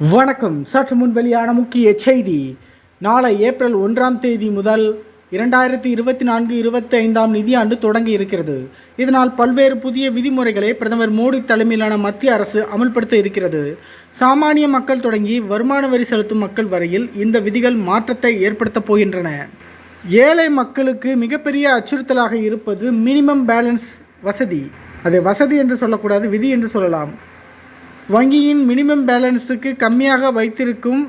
வணக்கம். சற்று முன் வெளியான முக்கிய செய்தி. நாளை ஏப்ரல் ஒன்றாம் தேதி முதல் இரண்டாயிரத்தி இருபத்தி நான்கு இருபத்தி ஐந்தாம் நிதியாண்டு தொடங்கி இருக்கிறது. இதனால் பல்வேறு புதிய விதிமுறைகளை பிரதமர் மோடி தலைமையிலான மத்திய அரசு அமல்படுத்த இருக்கிறது. சாமானிய மக்கள் தொடங்கி வருமான வரி செலுத்தும் மக்கள் வரையில் இந்த விதிகள் மாற்றத்தை ஏற்படுத்தப் போகின்றன. ஏழை மக்களுக்கு மிகப்பெரிய அச்சுறுத்தலாக இருப்பது மினிமம் பேலன்ஸ் வசதி. அதை வசதி என்று சொல்லக்கூடாது விதி என்று சொல்லலாம். வங்கியின் மினிமம் பேலன்ஸுக்கு கம்மியாக வைத்திருக்கும்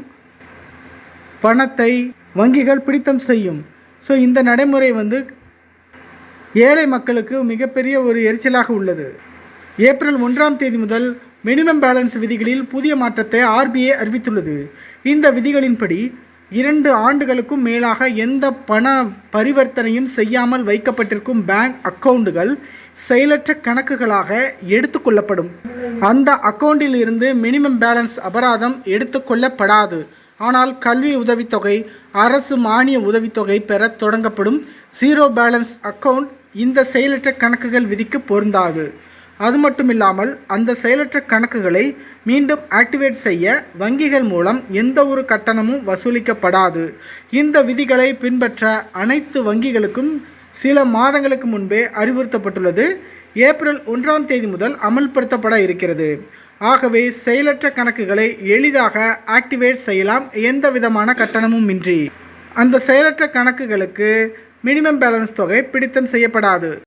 பணத்தை வங்கிகள் பிடித்தம் செய்யும். ஸோ இந்த நடைமுறை வந்து ஏழை மக்களுக்கு மிகப்பெரிய ஒரு எரிச்சலாக உள்ளது. ஏப்ரல் ஒன்றாம் தேதி முதல் மினிமம் பேலன்ஸ் விதிகளில் புதிய மாற்றத்தை ஆர்பிஐ அறிவித்துள்ளது. இந்த விதிகளின்படி இரண்டு ஆண்டுகளுக்கும் மேலாக எந்த பண பரிவர்த்தனையும் செய்யாமல் வைக்கப்பட்டிருக்கும் பேங்க் அக்கவுண்டுகள் செயலற்ற கணக்குகளாக எடுத்துக்கொள்ளப்படும் அந்த அக்கவுண்டில் இருந்து மினிமம் பேலன்ஸ் அபராதம் எடுத்துக்கொள்ளப்படாது. ஆனால் கல்வி உதவித்தொகை அரசு மானிய உதவித்தொகை பெற தொடங்கப்படும். ஜீரோ பேலன்ஸ் அக்கவுண்ட் இந்த செயலற்ற கணக்குகள் விதிக்கு பொருந்தாது. அது மட்டும் இல்லாமல் அந்த செயலற்ற கணக்குகளை மீண்டும் ஆக்டிவேட் செய்ய வங்கிகள் மூலம் எந்த ஒரு கட்டணமும் வசூலிக்கப்படாது. இந்த விதிகளை பின்பற்ற அனைத்து வங்கிகளுக்கும் சில மாதங்களுக்கு முன்பே அறிவுறுத்தப்பட்டுள்ளது. ஏப்ரல் ஒன்றாம் தேதி முதல் அமல்படுத்தப்பட இருக்கிறது. ஆகவே செயலற்ற கணக்குகளை எளிதாக ஆக்டிவேட் செய்யலாம். எந்த விதமான கட்டணமும் இன்றி. அந்த செயலற்ற கணக்குகளுக்கு மினிமம் பேலன்ஸ் தொகை பிடித்தம் செய்யப்படாது.